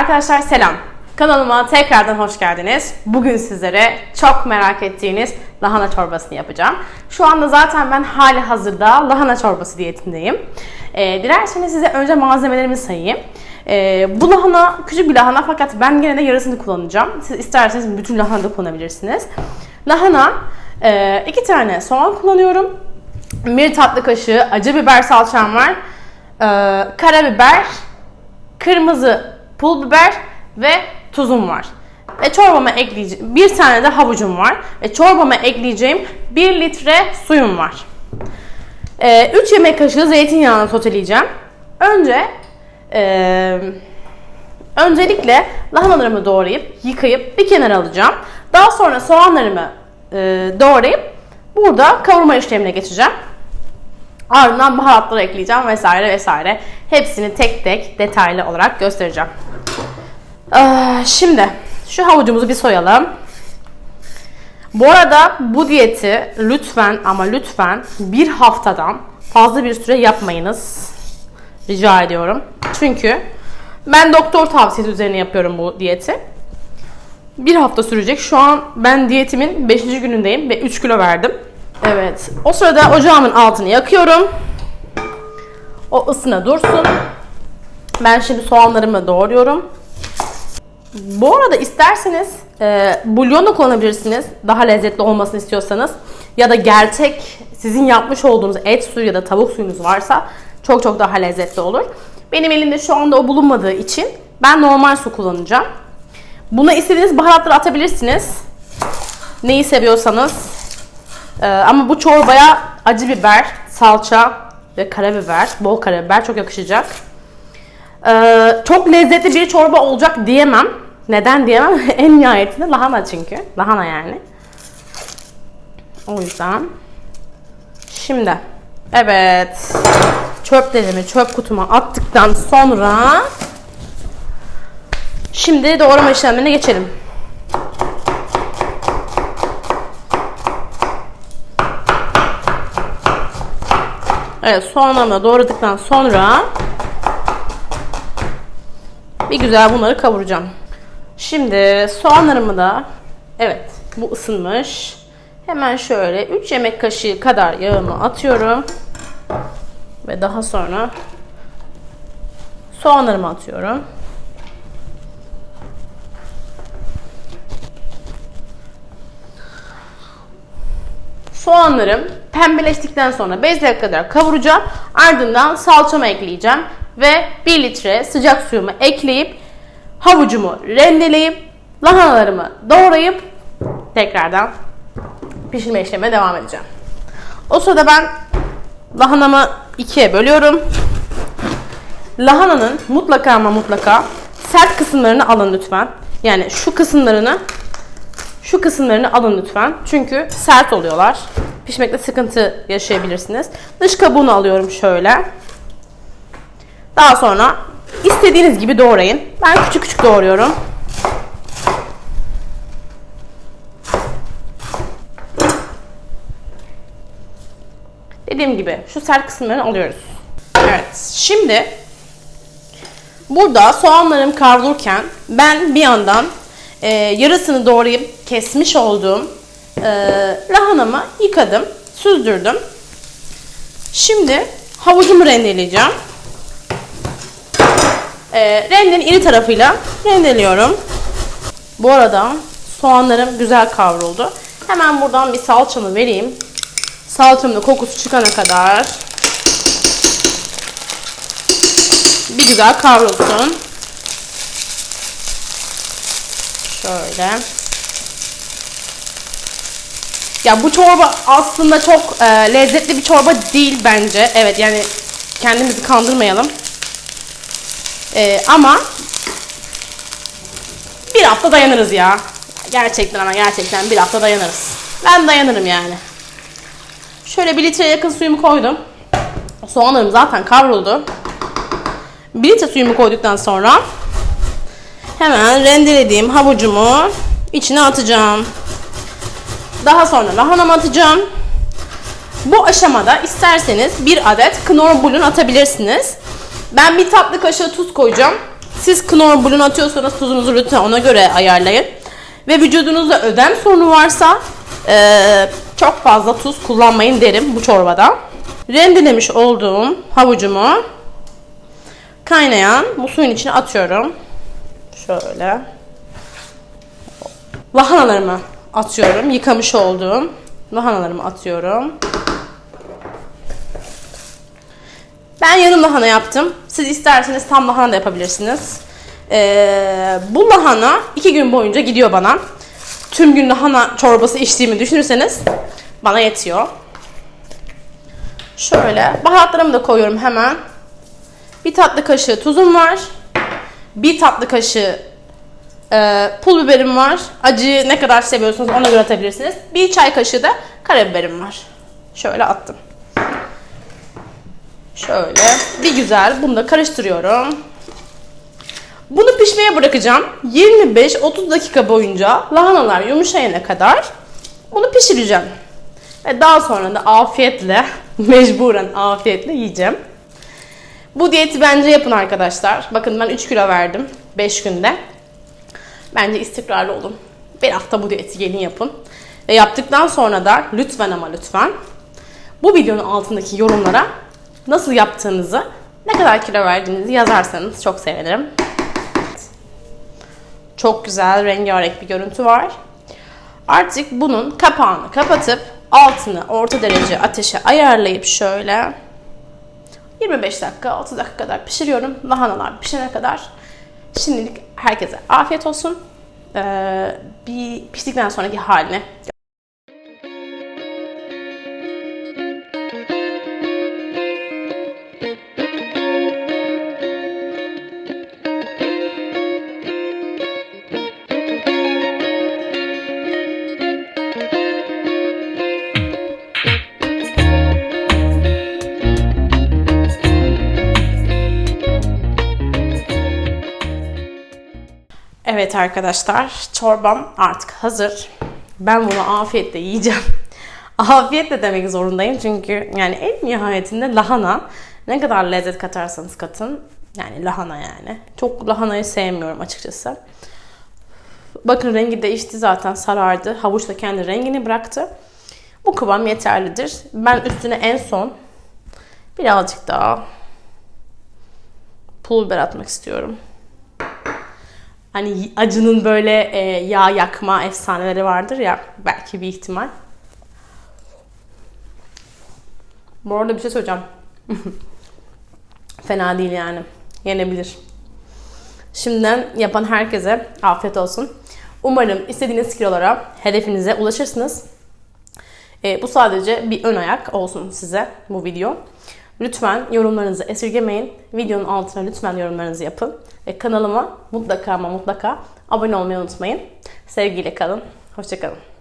Arkadaşlar selam. Kanalıma tekrardan hoş geldiniz. Bugün sizlere çok merak ettiğiniz lahana çorbasını yapacağım. Şu anda zaten ben hali hazırda lahana çorbası diyetindeyim. Ee, dilerseniz size önce malzemelerimi sayayım. Ee, bu lahana küçük bir lahana fakat ben gene de yarısını kullanacağım. Siz isterseniz bütün lahana da kullanabilirsiniz. Lahana, e, iki tane soğan kullanıyorum. Bir tatlı kaşığı acı biber salçam var. Ee, karabiber, kırmızı pul biber ve tuzum var. Ve çorbama ekleyeceğim bir tane de havucum var. Ve çorbama ekleyeceğim 1 litre suyum var. 3 yemek kaşığı zeytinyağını soteleyeceğim. Önce e, öncelikle lahanalarımı doğrayıp yıkayıp bir kenara alacağım. Daha sonra soğanlarımı e, doğrayıp burada kavurma işlemine geçeceğim. Ardından baharatları ekleyeceğim vesaire vesaire. Hepsini tek tek detaylı olarak göstereceğim. Ee, şimdi şu havucumuzu bir soyalım. Bu arada bu diyeti lütfen ama lütfen bir haftadan fazla bir süre yapmayınız. Rica ediyorum. Çünkü ben doktor tavsiyesi üzerine yapıyorum bu diyeti. Bir hafta sürecek. Şu an ben diyetimin 5. günündeyim ve 3 kilo verdim. Evet. O sırada ocağımın altını yakıyorum. O ısına dursun. Ben şimdi soğanlarımı doğruyorum. Bu arada isterseniz e, bulyon da kullanabilirsiniz. Daha lezzetli olmasını istiyorsanız. Ya da gerçek sizin yapmış olduğunuz et suyu ya da tavuk suyunuz varsa çok çok daha lezzetli olur. Benim elimde şu anda o bulunmadığı için ben normal su kullanacağım. Buna istediğiniz baharatları atabilirsiniz. Neyi seviyorsanız. Ee, ama bu çorbaya acı biber, salça ve karabiber, bol karabiber çok yakışacak. Ee, çok lezzetli bir çorba olacak diyemem. Neden diyemem? en nihayetinde lahana çünkü. Lahana yani. O yüzden. Şimdi. Evet. Çöplerimi çöp kutuma attıktan sonra Şimdi doğrama işlemlerine geçelim. Evet soğanlarımı doğradıktan sonra bir güzel bunları kavuracağım. Şimdi soğanlarımı da evet bu ısınmış. Hemen şöyle 3 yemek kaşığı kadar yağımı atıyorum. Ve daha sonra soğanlarımı atıyorum. Soğanlarım pembeleştikten sonra bezlere kadar kavuracağım. Ardından salçamı ekleyeceğim. Ve 1 litre sıcak suyumu ekleyip havucumu rendeleyip lahanalarımı doğrayıp tekrardan pişirme işlemine devam edeceğim. O sırada ben lahanamı ikiye bölüyorum. Lahananın mutlaka ama mutlaka sert kısımlarını alın lütfen. Yani şu kısımlarını şu kısımlarını alın lütfen. Çünkü sert oluyorlar. Pişmekte sıkıntı yaşayabilirsiniz. Dış kabuğunu alıyorum şöyle. Daha sonra istediğiniz gibi doğrayın. Ben küçük küçük doğruyorum. Dediğim gibi şu sert kısımlarını alıyoruz. Evet. Şimdi burada soğanlarım kavrulurken ben bir yandan e, yarısını doğrayıp kesmiş olduğum e, lahanamı yıkadım, süzdürdüm. Şimdi havucumu rendeleyeceğim. E, rendenin iri tarafıyla rendeliyorum. Bu arada soğanlarım güzel kavruldu. Hemen buradan bir salçamı vereyim. Salçamın kokusu çıkana kadar bir güzel kavrulsun. Şöyle. Ya bu çorba aslında çok e, lezzetli bir çorba değil bence. Evet yani kendimizi kandırmayalım. E, ama bir hafta dayanırız ya. Gerçekten ama gerçekten bir hafta dayanırız. Ben dayanırım yani. Şöyle bir litreye yakın suyumu koydum. Soğanlarım zaten kavruldu. Bir litre suyumu koyduktan sonra hemen rendelediğim havucumu içine atacağım. Daha sonra lahanamı atacağım. Bu aşamada isterseniz bir adet knor bulyon atabilirsiniz. Ben bir tatlı kaşığı tuz koyacağım. Siz knor bulun atıyorsanız tuzunuzu lütfen ona göre ayarlayın. Ve vücudunuzda ödem sorunu varsa eee, çok fazla tuz kullanmayın derim bu çorbada. Rendelemiş olduğum havucumu kaynayan bu suyun içine atıyorum. Şöyle. Lahanalarımı atıyorum. Yıkamış olduğum lahanalarımı atıyorum. Ben yarım lahana yaptım. Siz isterseniz tam lahana da yapabilirsiniz. Ee, bu lahana iki gün boyunca gidiyor bana. Tüm gün lahana çorbası içtiğimi düşünürseniz bana yetiyor. Şöyle baharatlarımı da koyuyorum hemen. Bir tatlı kaşığı tuzum var. Bir tatlı kaşığı e, pul biberim var. Acıyı ne kadar seviyorsanız ona göre atabilirsiniz. Bir çay kaşığı da karabiberim var. Şöyle attım. Şöyle bir güzel bunu da karıştırıyorum. Bunu pişmeye bırakacağım. 25-30 dakika boyunca lahanalar yumuşayana kadar bunu pişireceğim. Ve daha sonra da afiyetle, mecburen afiyetle yiyeceğim. Bu diyeti bence yapın arkadaşlar. Bakın ben 3 kilo verdim 5 günde. Bence istikrarlı olun. Bir hafta bu diyeti gelin yapın. Ve yaptıktan sonra da lütfen ama lütfen bu videonun altındaki yorumlara nasıl yaptığınızı, ne kadar kilo verdiğinizi yazarsanız çok sevinirim. Çok güzel rengarenk bir görüntü var. Artık bunun kapağını kapatıp altını orta derece ateşe ayarlayıp şöyle 25 dakika 6 dakika kadar pişiriyorum. Lahanalar pişene kadar. Şimdilik herkese afiyet olsun. Ee, bir piştikten sonraki haline Evet arkadaşlar, çorbam artık hazır. Ben bunu afiyetle yiyeceğim. afiyetle demek zorundayım çünkü yani en nihayetinde lahana ne kadar lezzet katarsanız katın. Yani lahana yani. Çok lahanayı sevmiyorum açıkçası. Bakın rengi değişti zaten sarardı. Havuç da kendi rengini bıraktı. Bu kıvam yeterlidir. Ben üstüne en son birazcık daha pul biber atmak istiyorum. Hani acının böyle e, yağ yakma efsaneleri vardır ya belki bir ihtimal. Bu arada bir şey söyleyeceğim. Fena değil yani. Yenebilir. Şimdiden yapan herkese afiyet olsun. Umarım istediğiniz kilolara, hedefinize ulaşırsınız. E, bu sadece bir ön ayak olsun size bu video. Lütfen yorumlarınızı esirgemeyin. Videonun altına lütfen yorumlarınızı yapın. Ve kanalıma mutlaka ama mutlaka abone olmayı unutmayın. Sevgiyle kalın. Hoşçakalın.